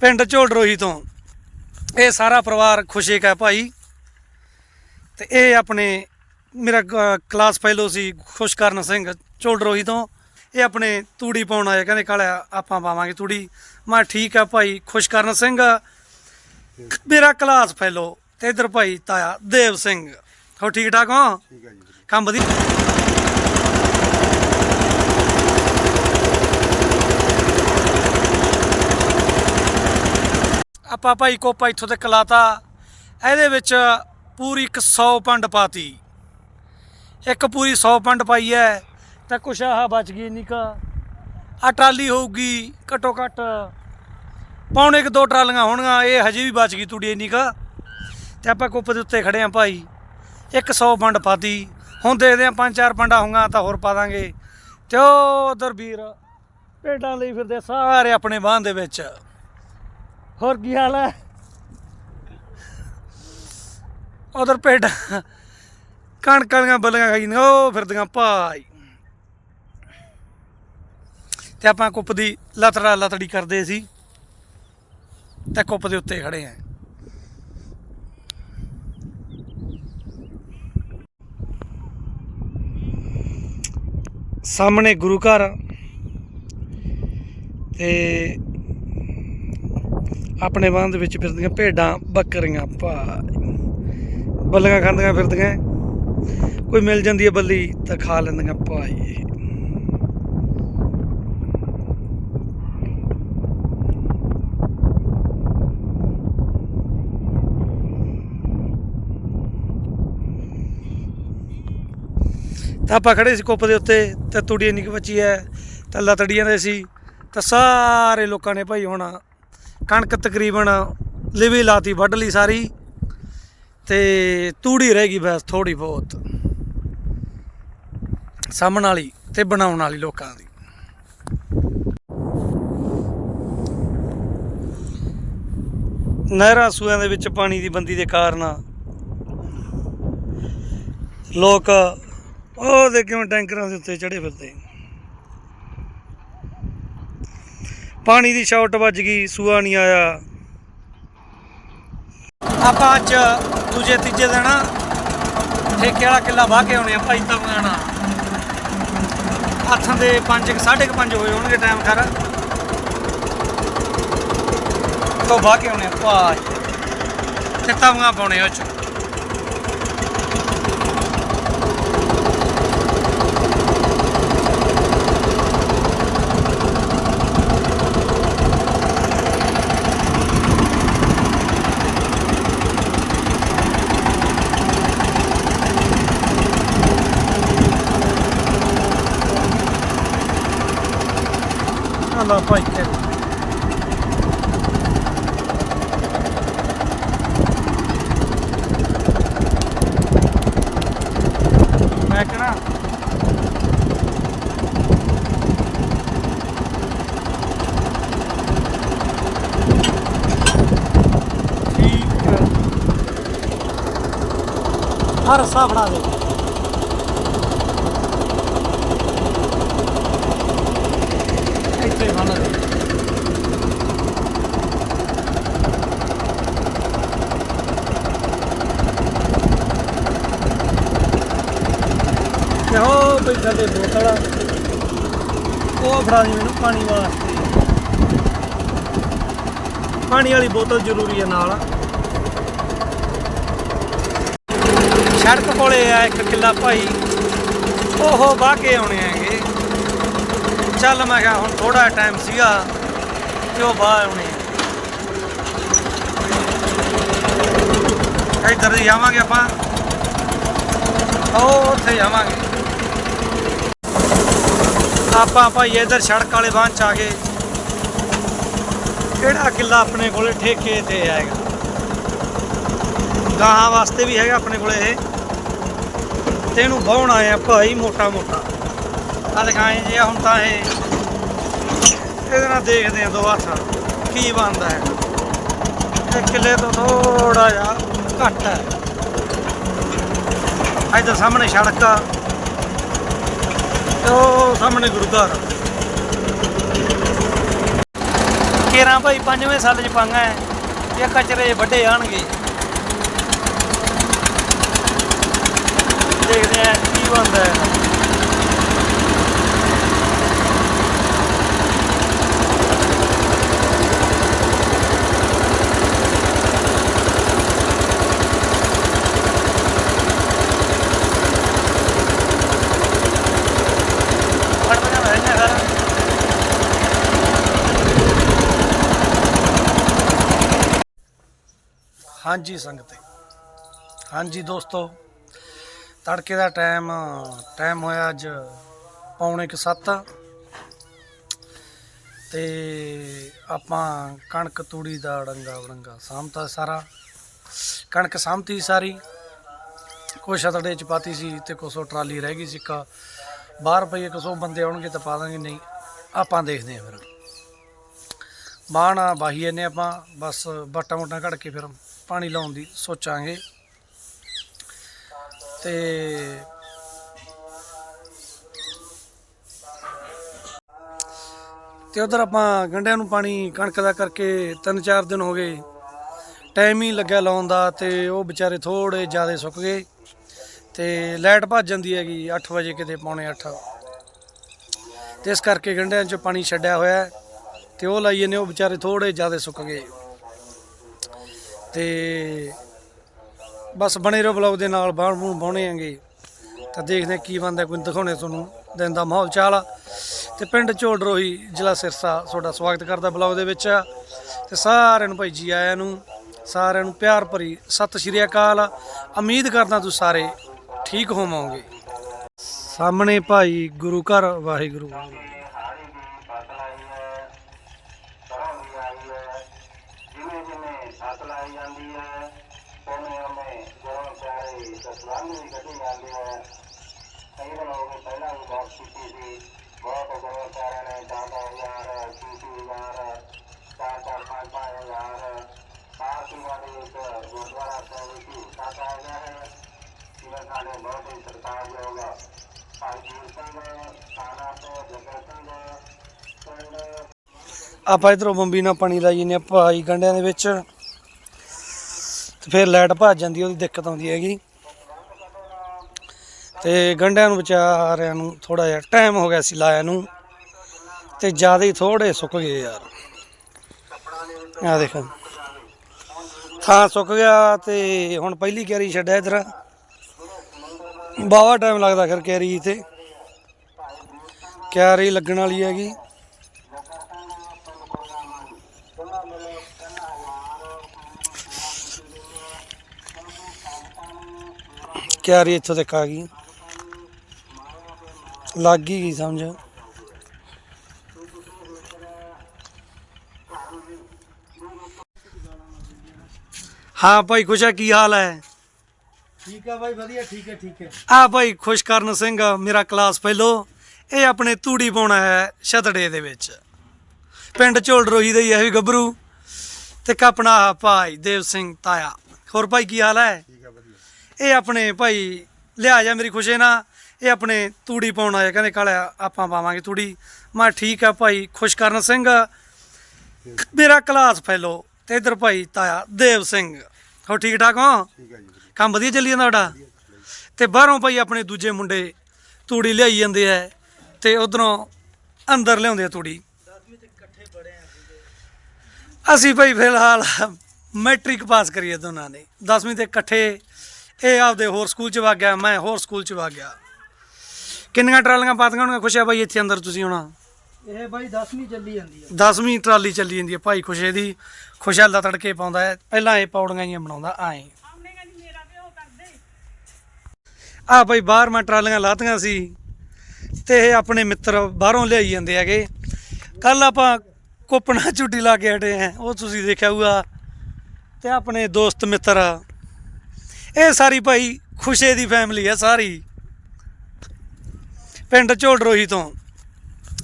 ਪਿੰਡ ਝੋੜਰੋਹੀ ਤੋਂ। ਇਹ ਸਾਰਾ ਪਰਿਵਾਰ ਖੁਸ਼ੇਕ ਹੈ ਭਾਈ। ਤੇ ਇਹ ਆਪਣੇ ਮੇਰਾ ਕਲਾਸ ਫੈਲੋ ਸੀ ਖੁਸ਼ਕਰਨ ਸਿੰਘ ਝੋੜਰੋਹੀ ਤੋਂ। ਇਹ ਆਪਣੇ ਤੂੜੀ ਪਾਉਣ ਆਏ ਕਹਿੰਦੇ ਕਾਲਿਆ ਆਪਾਂ ਪਾਵਾਂਗੇ ਤੂੜੀ। ਮੈਂ ਠੀਕ ਆ ਭਾਈ ਖੁਸ਼ਕਰਨ ਸਿੰਘ। ਮੇਰਾ ਕਲਾਸ ਫੈਲੋ ਤੇ ਇਧਰ ਭਾਈ ਤਾਇਆ ਦੇਵ ਸਿੰਘ। ਹੋ ਠੀਕ ਠਾਕ ਹੋ? ਠੀਕ ਹੈ ਜੀ ਕੰਮ ਵਧੀਆ? ਆਪਾਂ ਭਾਈ ਕੋਪਾ ਇੱਥੋਂ ਤੇ ਕਲਾਤਾ, ਇਹਦੇ ਵਿੱਚ ਪੂਰੀ 100 ਪੰਡ ਪਾਤੀ। ਇੱਕ ਪੂਰੀ 100 ਪੰਡ ਪਾਈ ਹੈ, ਤਾਂ ਕੁਛ ਆਹ ਬਚ ਗਈ ਨਿਕਾ ਆ ਟਰਾਲੀ ਹੋਊਗੀ ਘਟੋ ਘਟ, ਪੌਣੇ ਕਿ ਦੋ ਟਰਾਲੀਆਂ ਹੋਣਗੀਆਂ, ਇਹ ਹਜੇ ਵੀ ਬਚ ਗਈ ਤੂੜੀ ਨਿਕਾ ਕਾ। ਤੇ ਆਪਾਂ ਕੁੱਪ ਦੇ ਉੱਤੇ ਖੜੇ ਆਂ ਭਾਈ, ਇੱਕ 100 ਪੰਡ ਪਾਤੀ। ਹੁਣ ਦੇਖਦੇ ਆਂ ਪੰਜ ਚਾਰ ਪੰਡਾ ਹੋਊਗਾ ਤਾਂ ਹੋਰ ਪਾ ਦਾਂਗੇ। ਤੇ ਉਹ ਉਧਰ ਵੀਰ ਭੇਡਾਂ ਲਈ ਫਿਰਦੇ ਸਾਰੇ ਆਪਣੇ ਬਾਂਹ ਦੇ ਵਿੱਚ। ਹੋਰ ਕੀ ਹਾਲ ਹੈ? ਉਧਰ ਭੇਡਾਂ ਕਣਕ ਦੀਆਂ ਬੱਲੀਆਂ ਖਾਈ ਉਹ ਫਿਰਦੀਆਂ ਭਾਈ। ਤੇ ਆਪਾਂ ਕੁੱਪ ਦੀ ਲਤੜਾ ਲਤੜੀ ਕਰਦੇ ਸੀ ਤੇ ਕੁੱਪ ਦੇ ਉੱਤੇ ਖੜੇ ਆਂ। ਸਾਹਮਣੇ ਗੁਰੂ ਘਰ ਤੇ ਆਪਣੇ ਬਾਂਹ ਦੇ ਵਿੱਚ ਫਿਰਦੀਆਂ, ਭੇਡਾਂ, ਬੱਕਰੀਆਂ ਭਾਈ ਬੱਲੀਆਂ ਖਾਂਦੀਆਂ ਫਿਰਦੀਆਂ। ਕੋਈ ਮਿਲ ਜਾਂਦੀ ਹੈ ਬੱਲੀ ਤਾਂ ਖਾ ਲੈਂਦੀਆਂ ਭਾਈ। ਤਾਂ ਆਪਾਂ ਖੜੇ ਸੀ ਕੁੱਪ ਦੇ ਉੱਤੇ, ਤੇ ਤੂੜੀ ਇੰਨੀ ਕੁ ਬਚੀ ਹੈ, ਤਾਂ ਲਤੜੀਆਂ ਦੇ ਸੀ, ਤਾਂ ਸਾਰੇ ਲੋਕਾਂ ਨੇ ਭਾਈ ਹੁਣ ਕਣਕ ਤਕਰੀਬਨ ਲਿਵੀ ਲਾਤੀ, ਵੱਢ ਲਈ ਸਾਰੀ ਤੇ ਤੂੜੀ ਰਹਿ ਗਈ ਬਸ ਥੋੜੀ ਬਹੁਤ। ਸਾਹਮਣ ਵਾਲੀ ਤੇ ਬਣਾਉਣ ਵਾਲੀ ਲੋਕਾਂ ਦੀ। ਨਹਿਰਾਂ ਸੂਆਂ ਦੇ ਵਿੱਚ ਪਾਣੀ ਦੀ ਬੰਦੀ ਦੇ ਕਾਰਨ ਲੋਕ ਉਹ ਕਿਵੇਂ ਟੈਂਕਰਾਂ ਦੇ ਉੱਤੇ ਚੜੇ ਫਿਰਦੇ? ਪਾਣੀ ਦੀ ਸ਼ਾਰਟ ਵੱਜ ਗਈ, ਸੂਆ ਨਹੀਂ ਆਇਆ। ਆਪਾਂ ਅੱਜ ਦੂਜੇ, ਤੀਜੇ ਦਿਨ ਠੇਕੇ ਵਾਲਾ ਕਿੱਲਾ ਵਾਹ ਕੇ ਆਉਣੇ ਆ ਭਾਈ ਤਵਗਾਣਾ। ਹੱਥਾਂ ਦੇ 5 5:30 ਹੋਏ ਹੋਣਗੇ ਟਾਈਮ ਕਰ ਤੋਂ ਵਾਹ ਕੇ ਆਉਣੇ ਆ ਭਾਈ। ਤੇ ਤਵਗਾ ਪਾਉਣੇ ਉਹ ਚ। ਅੱਲਾ ਭਾਈ। ਕੇ ਮੈਂ ਕਹਣਾ ਠੀਕ ਹਰ ਸਾਫੜਾ ਦੇ ਇੱਥੇ ਬੰਨ ਦੇ ਤੇ ਹੋ ਬੈਠਾ ਤੇ ਬੋਤਲ ਉਹ ਫੜਾ ਦੀ ਮੈਨੂੰ ਪਾਣੀ ਵਾਸਤੇ। ਪਾਣੀ ਵਾਲੀ ਬੋਤਲ ਜ਼ਰੂਰੀ ਹੈ ਨਾਲ। ਸੜਕ ਕੋਲੇ ਆ ਇੱਕ ਕਿੱਲਾ ਭਾਈ। ਉਹ ਵਾਹ ਕੇ ਆਉਣੇ ਹੈਗੇ। ਚੱਲ ਮੈਂ ਕਿਹਾ ਹੁਣ ਥੋੜਾ ਟਾਈਮ ਸੀਗਾ ਤੇ ਉਹ ਬਾਹਰ ਆਉਣੇ ਆ। ਇੱਧਰ ਦੀ ਜਾਵਾਂਗੇ ਆਪਾਂ। ਉਹ ਉੱਥੇ ਜਾਵਾਂਗੇ। ਆਪਾਂ ਭਾਈ ਇੱਧਰ ਸੜਕ ਵਾਲੇ ਬਾਂਹ ਚ ਆ ਗਏ। ਕਿਹੜਾ ਕਿੱਲਾ ਆਪਣੇ ਕੋਲੇ ਠੇਕੇ ਤੇ ਹੈਗਾ? ਗਾਹਾਂ ਵਾਸਤੇ ਵੀ ਹੈਗਾ ਆਪਣੇ ਕੋਲੇ ਇਹ। ਤੇ ਇਹਨੂੰ ਵਾਹੁਣ ਆਏ ਆ ਭਾਈ ਮੋਟਾ ਮੋਟਾ। ਆ ਦਿਖਾਏ ਜੀ ਹੁਣ ਤਾਂ ਇਹ। ਇਹਦੇ ਨਾਲ ਦੇਖਦੇ ਆ ਦੋ ਹੱਥ ਕੀ ਬਣਦਾ ਹੈ। ਇਹ ਕਿੱਲੇ ਤੋਂ ਥੋੜਾ ਜਿਹਾ ਘੱਟ ਹੈ। ਇੱਧਰ ਸਾਹਮਣੇ ਸੜਕ ਆ। ਤੇ ਉਹ ਸਾਹਮਣੇ ਗੁਰਦੁਆਰਾ। ਕੇਰਾਂ ਭਾਈ ਪੰਜਵੇਂ ਸਾਲ ਚ ਪਾਂਗਾ ਹੈ ਇਹ ਕਚਰੇ ਵੱਡੇ ਆਣਗੇ। ਦੇਖਦੇ ਆ ਕੀ ਬਣਦਾ ਹੈ ਫੜ ਬਣਾ ਰਹਿਣਾ ਸਾਰਾ ਹਾਂਜੀ ਸੰਗਤੇ ਹਾਂਜੀ ਦੋਸਤੋ, ਤੜਕੇ ਦਾ ਟਾਈਮ ਟਾਈਮ ਹੋਇਆ ਅੱਜ ਪੌਣੇ ਕੁ ਸੱਤ। ਤੇ ਆਪਾਂ ਕਣਕ ਤੂੜੀ ਦਾ ਡੰਗਾ ਵੜੰਗਾ ਸਾਂਭਤਾ ਸਾਰਾ। ਕਣਕ ਸਾਂਭਤੀ ਸਾਰੀ। ਕੁਛ ਅਤੜੇ ਚ ਪਾਤੀ ਸੀ ਤੇ ਕੁਛ ਟਰਾਲੀ ਰਹਿ ਗਈ ਸੀ, ਇੱਕ ਬਾਹਰ ਪਈ ਕੁਛ ਉਹ ਬੰਦੇ ਆਉਣਗੇ ਤਾਂ ਪਾ ਦਾਂਗੇ, ਨਹੀਂ, ਆਪਾਂ ਦੇਖਦੇ ਹਾਂ ਫਿਰ। ਬਾਣਾ ਬਾਹੀਏ ਨੇ ਆਪਾਂ, ਬਸ ਬੱਟਾ ਮੁੱਟਾ ਘੜ ਕੇ ਫਿਰ। ਪਾਣੀ ਲਾਉਣ ਦੀ ਸੋਚਾਂਗੇ। ਤੇ ਤੇ ਉਧਰ ਆਪਾਂ ਗੰਡਿਆਂ ਨੂੰ ਪਾਣੀ ਕਣਕ ਦਾ ਕਰਕੇ ਤਿੰਨ ਚਾਰ ਦਿਨ ਹੋ ਗਏ। ਟਾਈਮ ਹੀ ਲੱਗਿਆ ਲਾਉਣ ਦਾ ਤੇ ਉਹ ਵਿਚਾਰੇ ਥੋੜੇ ਜ਼ਿਆਦਾ ਸੁੱਕ ਗਏ। ਤੇ ਲਾਈਟ ਭੱਜ ਜਾਂਦੀ ਹੈਗੀ 8 ਵਜੇ ਕਿਤੇ ਪੌਣੇ 8 ਤੇ ਇਸ ਕਰਕੇ ਗੰਡਿਆਂ 'ਚ ਪਾਣੀ ਛੱਡਿਆ ਹੋਇਆ ਹੈ ਤੇ ਉਹ ਲਾਈਏ ਨੇ ਉਹ ਵਿਚਾਰੇ ਥੋੜੇ ਜ਼ਿਆਦਾ ਸੁੱਕ ਗਏ। ਤੇ ਬਸ ਬਣੇ ਰਹੋ ਬਲੌਗ ਦੇ ਨਾਲ, ਬਾਣ ਬੂਣ ਬਾਉਣੇ ਆਂਗੇ ਤਾਂ ਦੇਖਦੇ ਹਾਂ ਕੀ ਬੰਦਾ ਕੋਈ ਦਿਖਾਉਣੇ ਤੁਹਾਨੂੰ। ਦਿਨ ਦਾ ਮਾਹੌਲ ਚਾਲ ਆ। ਤੇ ਪਿੰਡ ਝੋਲ ਰੋਹੀ ਜ਼ਿਲ੍ਹਾ ਸਿਰਸਾ, ਤੁਹਾਡਾ ਸਵਾਗਤ ਕਰਦਾ ਬਲੌਗ ਦੇ ਵਿੱਚ। ਤੇ ਸਾਰਿਆਂ ਨੂੰ ਭਾਈ ਜੀ ਆਇਆਂ ਨੂੰ, ਸਾਰਿਆਂ ਨੂੰ ਪਿਆਰ ਭਰੀ ਸਤਿ ਸ਼੍ਰੀ ਅਕਾਲ। ਉਮੀਦ ਕਰਦਾ ਤੁਸੀਂ ਸਾਰੇ ਠੀਕ ਹੋਵੋਗੇ। ਸਾਹਮਣੇ ਭਾਈ ਗੁਰੂ ਘਰ, ਵਾਹਿਗੁਰੂ। ਦਸਵੰਧ ਵੀ ਕੱਢੀ ਜਾਂਦੇ ਹੈ ਕਈ ਦਿਨ ਪਹਿਲਾਂ ਵੀ ਬਹੁਤ ਕੀਤੀ ਸੀ ਬਹੁਤ ਗੁਰੂ ਨੇ ਦਾਦਾ ਹਜ਼ਾਰ ਛੀਤੀ ਹਜ਼ਾਰ ਚਾਰ ਚਾਰ ਪੰਜ ਪੰਜ ਹਜ਼ਾਰ ਪਾਰਟੀ ਵਾਲੇ ਇੱਕ ਗੁਰਦੁਆਰਾ ਸਾਹਿਬ ਵਿੱਚ ਸਾਥ ਆ ਹੈ ਜਿਵੇਂ ਸਾਡੇ ਬਹੁਤ ਹੀ ਸਤਿਕਾਰਯੋਗ ਭਾਈ ਜੀਰ ਸਿੰਘ ਥਾਣਾ ਤੋਂ ਜਗਰ ਸਿੰਘ ਪਿੰਡ ਆਪਾਂ ਇਧਰੋਂ ਬੰਬੀ ਨਾਲ ਪਾਣੀ ਲਾਈ ਨੇ ਭਾਈ ਗੰਡਿਆਂ ਦੇ ਵਿੱਚ, ਤੇ ਫਿਰ ਲਾਈਟ ਭੱਜ ਜਾਂਦੀ ਉਹਦੀ ਦਿੱਕਤ ਆਉਂਦੀ ਹੈਗੀ। ਤੇ ਗੰਡਿਆਂ ਨੂੰ ਵਿਚਾਰਿਆਂ ਨੂੰ ਥੋੜਾ ਜਿਹਾ ਟਾਈਮ ਹੋ ਗਿਆ ਸੀ ਲਾਇਆ ਨੂੰ ਤੇ ਜ਼ਿਆਦਾ ਹੀ ਥੋੜੇ ਸੁੱਕ ਗਏ ਯਾਰ। ਆ ਦੇਖ। ਥਾਂ ਸੁੱਕ ਗਿਆ ਤੇ ਹੁਣ ਪਹਿਲੀ ਕੈਰੀ ਛੱਡਿਆ ਇਧਰ। ਬਾਵਾ ਟਾਈਮ ਲੱਗਦਾ ਫਿਰ ਕੈਰੀ ਤੇ। ਕੈਰੀ ਲੱਗਣ ਵਾਲੀ ਹੈਗੀ। ਕਿਆਰੀ ਇੱਥੋਂ ਤੱਕ ਆ ਗਈ। ਲੱਗ ਹੀ ਗਈ ਸਮਝ। ਹਾਂ ਭਾਈ ਖੁਸ਼ਾ ਕੀ ਹਾਲ ਹੈ? ਠੀਕ ਆ ਬਾਈ ਵਧੀਆ ਠੀਕ ਹੈ ਠੀਕ ਹੈ। ਆ ਭਾਈ ਖੁਸ਼ਕਰਨ ਸਿੰਘ ਮੇਰਾ ਕਲਾਸ ਫੈਲੋ। ਇਹ ਆਪਣੇ ਤੂੜੀ ਪਾਉਣਾ ਹੈ ਛਤੜੇ ਦੇ ਵਿੱਚ। ਪਿੰਡ ਝੋਲ ਰੋਹੀ ਦਾ ਹੀ ਹੈ ਵੀ ਗੱਭਰੂ। ਤੇ ਆਹ ਭਾਈ ਦੇਵ ਸਿੰਘ ਤਾਇਆ। ਹੋਰ ਭਾਈ ਕੀ ਹਾਲ ਹੈ? ਠੀਕ ਆ ਵਧੀਆ। ਇਹ ਆਪਣੇ ਭਾਈ ਲਿਆ ਜਾ ਮੇਰੀ ਖੁਸ਼ੇ ਨਾਲ। ਇਹ ਆਪਣੇ ਤੂੜੀ ਪਾਉਣ ਆਏ ਕਹਿੰਦੇ ਕਾਲਿਆ ਆਪਾਂ ਪਾਵਾਂਗੇ ਤੂੜੀ। ਮੈਂ ਠੀਕ ਆ ਭਾਈ ਖੁਸ਼ਕਰਨ ਸਿੰਘ। ਮੇਰਾ ਕਲਾਸ ਫੈਲੋ ਤੇ ਇਧਰ ਭਾਈ ਤਾਇਆ ਦੇਵ ਸਿੰਘ। ਹੋ ਠੀਕ ਠਾਕ ਹੋ। ਕੰਮ ਵਧੀਆ ਚੱਲੀ ਜਾਂਦਾ ਤੁਹਾਡਾ? ਤੇ ਬਾਹਰੋਂ ਭਾਈ ਆਪਣੇ ਦੂਜੇ ਮੁੰਡੇ ਤੂੜੀ ਲਿਆਈ ਜਾਂਦੇ ਐ ਤੇ ਉਧਰੋਂ ਅੰਦਰ ਲਿਆਉਂਦੇ ਆ ਤੂੜੀ। ਅਸੀਂ ਭਾਈ ਫਿਲਹਾਲ ਮੈਟ੍ਰਿਕ ਪਾਸ ਕਰੀਏ ਦੋਨਾਂ ਨੇ। 10ਵੀਂ ਤੇ ਇਕੱਠੇ। ਇਹ ਆਪਦੇ ਹੋਰ ਸਕੂਲ ਚ ਵਗ ਗਿਆ ਮੈਂ ਹੋਰ ਸਕੂਲ ਚ ਵਗ ਗਿਆ। ਕਿੰਨੀਆਂ ਟਰਾਲੀਆਂ ਪਾਤੀਆਂ ਹੋਣਗੀਆਂ? ਖੁਸ਼ਿਆ ਭਾਈ ਇੱਥੇ ਅੰਦਰ ਤੁਸੀਂ ਹੁਣ? ਇਹ ਬਾਈ 10ਵੀਂ ਚੱਲੀ ਜਾਂਦੀ ਆ। 10ਵੀਂ ਟਰਾਲੀ ਚੱਲੀ ਜਾਂਦੀ ਹੈ ਭਾਈ ਖੁਸ਼ੇ ਦੀ ਖੁਸ਼ਹਾਲਾ ਤੜਕੇ ਪਾਉਂਦਾ ਹੈ। ਪਹਿਲਾਂ ਇਹ ਪੌੜੀਆਂ ਹੀ ਬਣਾਉਂਦਾ ਆਏ। ਆ ਭਾਈ ਬਾਹਰ ਮੈਂ ਟਰਾਲੀਆਂ ਲਾਤੀਆਂ ਸੀ ਤੇ ਇਹ ਆਪਣੇ ਮਿੱਤਰ ਬਾਹਰੋਂ ਲਿਆਈ ਜਾਂਦੇ ਹੈਗੇ। ਕੱਲ ਆਪਾਂ ਕੋਪਣਾ ਝੁੱਟੀ ਲਾ ਕੇ ਹਟੇ ਆ ਉਹ ਤੁਸੀਂ ਦੇਖਿਆ ਹੋਊਗਾ। ਤੇ ਆਪਣੇ ਦੋਸਤ ਮਿੱਤਰ ਇਹ ਸਾਰੀ ਭਾਈ ਖੁਸ਼ੇ ਦੀ ਫੈਮਿਲੀ ਹੈ ਸਾਰੀ। ਪਿੰਡ ਝੋਲਰੋਹੀ ਤੋਂ।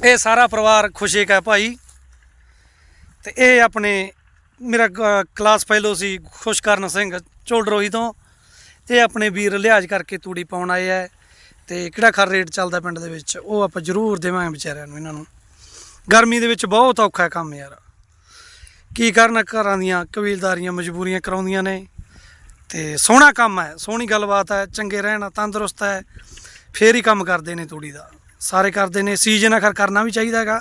ਇਹ ਸਾਰਾ ਪਰਿਵਾਰ ਖੁਸ਼ੇਕ ਹੈ ਭਾਈ। ਤੇ ਇਹ ਆਪਣੇ ਮੇਰਾ ਗ- ਕਲਾਸ ਫੈਲੋ ਸੀ ਖੁਸ਼ਕਰਨ ਸਿੰਘ ਝੋਲਰੋਹੀ ਤੋਂ। ਤੇ ਆਪਣੇ ਵੀਰ ਲਿਹਾਜ਼ ਕਰਕੇ ਤੂੜੀ ਪਾਉਣ ਆਏ ਐ ਤੇ ਕਿਹੜਾ ਖਰ ਰੇਟ ਚੱਲਦਾ ਪਿੰਡ ਦੇ ਵਿੱਚ, ਉਹ ਆਪਾਂ ਜ਼ਰੂਰ ਦੇਵਾਂਗੇ ਵਿਚਾਰਿਆਂ ਨੂੰ ਇਹਨਾਂ ਨੂੰ। ਗਰਮੀ ਦੇ ਵਿੱਚ ਬਹੁਤ ਔਖਾ ਕੰਮ ਯਾਰ। ਕੀ ਕਰਨ ਘਰਾਂ ਦੀਆਂ ਕਬੀਲਦਾਰੀਆਂ ਮਜਬੂਰੀਆਂ ਕਰਾਉਂਦੀਆਂ ਨੇ। ਤੇ ਸੋਹਣਾ ਕੰਮ ਹੈ, ਸੋਹਣੀ ਗੱਲਬਾਤ ਹੈ, ਚੰਗੇ ਰਹਿਣ, ਤੰਦਰੁਸਤ ਹੈ। ਫੇਰ ਹੀ ਕੰਮ ਕਰਦੇ ਨੇ ਤੂੜੀ ਦਾ। ਸਾਰੇ ਕਰਦੇ ਨੇ ਸੀਜ਼ਨ ਆਖਰ ਕਰਨਾ ਵੀ ਚਾਹੀਦਾ ਹੈਗਾ।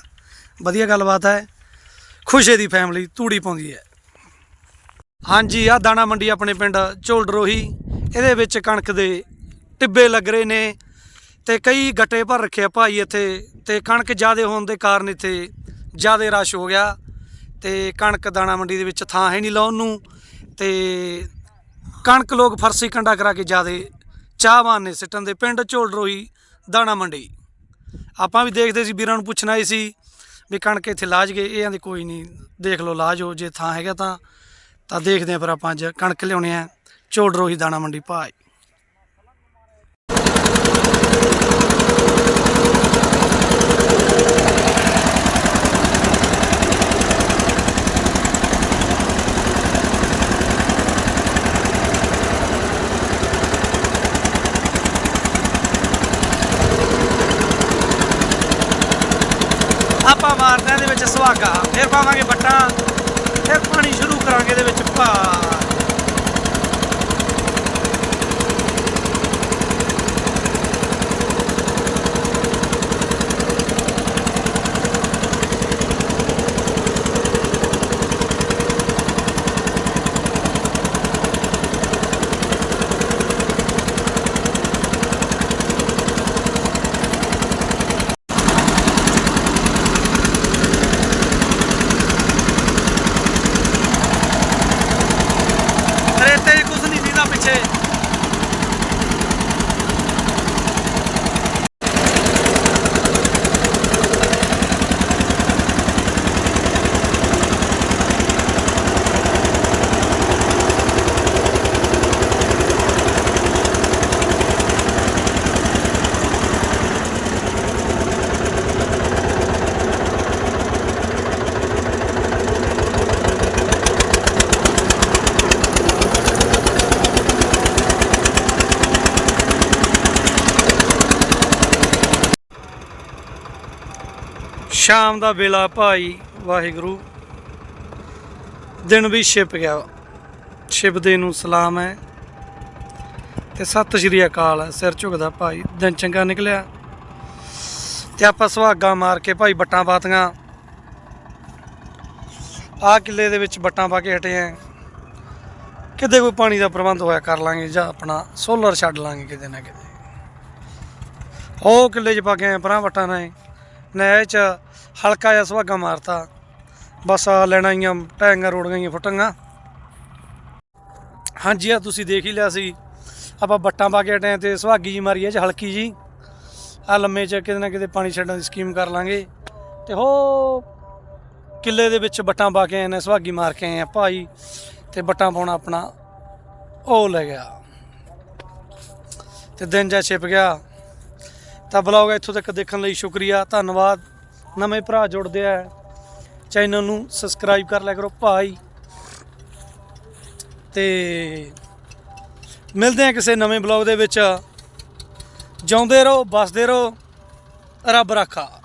ਵਧੀਆ ਗੱਲਬਾਤ ਹੈ। ਖੁਸ਼ੇ ਦੀ ਫੈਮਿਲੀ ਤੂੜੀ ਪਾਉਂਦੀ ਹੈ। ਹਾਂਜੀ ਆ ਦਾਣਾ ਮੰਡੀ ਆਪਣੇ ਪਿੰਡ ਝੋਲਡਰੋਹੀ। ਇਹਦੇ ਵਿੱਚ ਕਣਕ ਦੇ ਟਿੱਬੇ ਲੱਗ ਰਹੇ ਨੇ ਤੇ ਕਈ ਗੱਟੇ ਭਰ ਰੱਖਿਆ ਭਾਈ ਇੱਥੇ ਤੇ ਕਣਕ ਜ਼ਿਆਦੇ ਹੋਣ ਦੇ ਕਾਰਨ ਇੱਥੇ ਜ਼ਿਆਦੇ ਰਸ਼ ਹੋ ਗਿਆ ਤੇ ਕਣਕ ਦਾਣਾ ਮੰਡੀ ਦੇ ਵਿੱਚ ਥਾਂ ਹੈ ਨਹੀਂ ਲਾਉਣ ਨੂੰ ਤੇ ਕਣਕ ਲੋਕ ਫਰਸੀ ਕੰਡਾ ਕਰਾ ਕੇ ਜ਼ਿਆਦੇ ਚਾਹਵਾਨ ਨੇ ਸਿੱਟਣ ਦੇ ਪਿੰਡ ਝੋਲਡਰੋਹੀ ਦਾਣਾ ਮੰਡੀ। ਆਪਾਂ ਵੀ ਦੇਖਦੇ ਸੀ, ਵੀਰਾਂ ਨੂੰ ਪੁੱਛਣਾ ਹੀ ਸੀ ਵੀ ਕਣਕ ਇੱਥੇ ਲਾਜ ਗਏ। ਇਹ ਆਂਦੇ ਕੋਈ ਨਹੀਂ ਦੇਖ ਲਓ ਲਾਜ ਹੋ ਜੇ ਥਾਂ ਹੈਗਾ ਤਾਂ ਤਾਂ ਦੇਖਦੇ ਆ ਫਿਰ ਆਪਾਂ ਅੱਜ ਕਣਕ ਲਿਆਉਣੇ ਆ ਝੋਲਡਰੋਹੀ ਦਾਣਾ ਮੰਡੀ ਭਾਈ ਆਪਾਂ ਮਾਰਦੇ ਆ ਇਹਦੇ ਵਿੱਚ ਸੁਹਾਗਾ। ਫਿਰ ਪਾਵਾਂਗੇ ਬੱਟਾਂ। ਫਿਰ ਪਾਣੀ ਸ਼ੁਰੂ ਕਰਾਂਗੇ ਇਹਦੇ ਵਿੱਚ ਭਾ ਰੇਤੇ 'ਚ ਕੁਛ ਨਹੀਂ ਦੀਦਾ ਪਿੱਛੇ ਸ਼ਾਮ ਦਾ ਵੇਲਾ ਭਾਈ ਵਾਹਿਗੁਰੂ, ਦਿਨ ਵੀ ਛਿਪ ਗਿਆ। ਛਿਪਦੇ ਨੂੰ ਸਲਾਮ ਹੈ ਤੇ ਸਤਿ ਸ਼੍ਰੀ ਅਕਾਲ ਹੈ। ਸਿਰ ਝੁਕਦਾ ਭਾਈ, ਦਿਨ ਚੰਗਾ ਨਿਕਲਿਆ। ਤੇ ਆਪਾਂ ਸੁਹਾਗਾ ਮਾਰ ਕੇ ਭਾਈ ਬੱਟਾਂ ਪਾਤੀਆਂ। ਆ ਕਿੱਲੇ ਦੇ ਵਿੱਚ ਬੱਟਾਂ ਪਾ ਕੇ ਹਟੇ ਆ ਕਿਤੇ ਕੋਈ ਪਾਣੀ ਦਾ ਪ੍ਰਬੰਧ ਹੋਇਆ ਕਰ ਲਾਂਗੇ ਜਾਂ ਆਪਣਾ ਸੋਲਰ ਛੱਡ ਲਾਂਗੇ ਕਿਤੇ ਨਾ ਕਿਤੇ। ਉਹ ਕਿੱਲੇ 'ਚ ਪਾ ਕੇ ਆਏ ਪਰਾਂ ਵੱਟਾਂ ਨੇ ਨਹਿਰ 'ਚ ਹਲਕਾ ਜਿਹਾ ਸੁਹਾਗਾ ਮਾਰਤਾ। ਬਸ ਆ ਲੈਣਾ ਹੀ ਟੈਂਗਾਂ ਰੋੜ ਗਈਆਂ ਫੁੱਟਾਂਗਾ ਹਾਂਜੀ, ਆ ਤੁਸੀਂ ਦੇਖ ਹੀ ਲਿਆ ਸੀ। ਆਪਾਂ ਬੱਟਾਂ ਪਾ ਕੇ ਹਟੇ ਤੇ ਸੁਹਾਗੀ ਜੀ ਮਾਰੀ ਇਹ 'ਚ, ਹਲਕੀ ਜੀ। ਆ ਲੰਮੇ 'ਚ ਕਿਤੇ ਨਾ ਕਿਤੇ ਪਾਣੀ ਛੱਡਣ ਦੀ ਸਕੀਮ ਕਰ ਲਾਂਗੇ। ਤੇ ਹੋ, ਕਿੱਲੇ ਦੇ ਵਿੱਚ ਬੱਟਾਂ ਪਾ ਕੇ ਆਏ ਨੇ, ਸੁਹਾਗੀ ਮਾਰ ਕੇ ਆਏ ਆ ਭਾਈ। ਤੇ ਬੱਟਾਂ ਪਾਉਣਾ ਆਪਣਾ, ਉਹ ਲੈ ਗਿਆ। ਤੇ ਦਿਨ ਜਾ ਛਿਪ ਗਿਆ। ਤਾਂ ਬਲੌਗ ਇੱਥੋਂ ਤੱਕ ਦੇਖਣ ਲਈ ਸ਼ੁਕਰੀਆ, ਧੰਨਵਾਦ। ਨਵੇਂ ਭਰਾ ਜੁੜਦੇ ਆ। ਚੈਨਲ ਨੂੰ ਸਬਸਕ੍ਰਾਈਬ ਕਰ ਲਿਆ ਕਰੋ ਭਾਈ। ਤੇ ਮਿਲਦੇ ਆ ਕਿਸੇ ਨਵੇਂ ਬਲੌਗ ਦੇ ਵਿੱਚ। ਜਿਉਂਦੇ ਰਹੋ ਬਸਦੇ ਰਹੋ। ਰੱਬ ਰਾਖਾ।